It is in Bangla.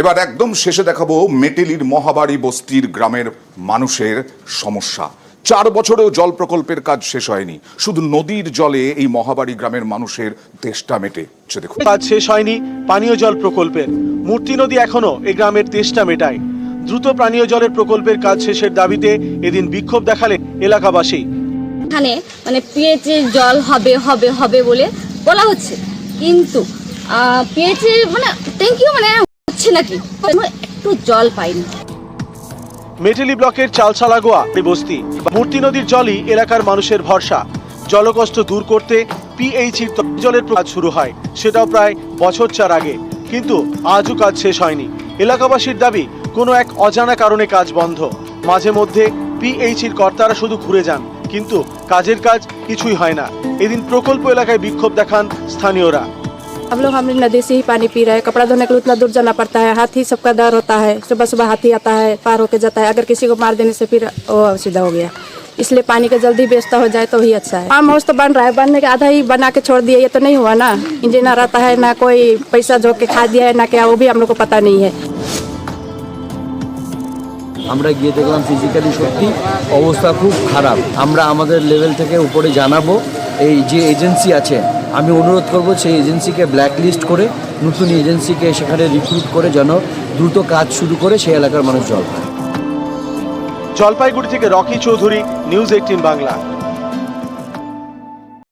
এবার একদম শেষে দেখাবো মেটেলির মহাবাড়ি বস্তির গ্রামের মানুষের সমস্যা। চার বছরেও জল প্রকল্পের কাজ শেষ হয়নি। শুধু নদীর জলে এই মহাবাড়ি গ্রামের মানুষের তেষ্টা মেটে। দেখুন। কাজ শেষ হয়নি পানীয় জল প্রকল্পের। মূর্তি নদী এখনও এই গ্রামের তেষ্টা মেটায়। দ্রুত পানীয় জলের প্রকল্পের কাজ শেষের দাবিতে এদিন বিক্ষোভ দেখালে এলাকাবাসী। এখানে মানে পিএইচে জল হবে হবে হবে বলে বলা হচ্ছে। কিন্তু পিএইচে মানে ট্যাঙ্কিও মানে হচ্ছে নাকি? একটু জল পাইনি। মেটেলি ব্লকের চালসালাগোয়া এই বস্তি। মূর্তি নদীর জলই এলাকার মানুষের ভরসা। জলকষ্ট দূর করতে পিএইচির জলের কাজ শুরু হয়। সেটাও প্রায় বছর চার আগে। কিন্তু আজও কাজ শেষ হয়নি। এলাকাবাসীর দাবি, কোনো এক অজানা কারণে কাজ বন্ধ। মাঝে মধ্যে পিএইচির কর্তারা শুধু ঘুরে যান, কিন্তু কাজের কাজ কিছুই হয় না। এদিন প্রকল্প এলাকায় বিক্ষোভ দেখান স্থানীয়রা। हम लोग हम नदी से ही पानी पी रहे हैं कपड़ा धोने के लिए उतना दूर जाना पड़ता है हाथी सबका डर होता है सुबह सुबह हाथी आता है पार होके जाता है अगर किसी को मार देने से फिर वो सीधा हो गया इसलिए पानी का जल्दी व्यवस्था हो जाए तो ही अच्छा है फार्म हाउस तो बन रहा है बनने के आधा ही बना के छोड़ दिया ये तो नहीं हुआ ना इंजीनियर आता है ना कोई पैसा झोंक के खा दिया है ना क्या वो भी हम लोग को पता नहीं है আমরা গিয়ে দেখলাম ফিজিক্যালি সত্যি অবস্থা খুব খারাপ আমরা আমাদের লেভেল থেকে উপরে জানাবো এই যে এজেন্সি আছে আমি অনুরোধ করব সেই এজেন্সিকে ব্ল্যাকলিস্ট করে, নতুন এজেন্সিকে সেখানে রিক্রুট করে যেন দ্রুত কাজ শুরু করে সেই এলাকার মানুষ জল পায়। জলপাইগুড়ি থেকে রকি চৌধুরী নিউজ এইটিন বাংলা।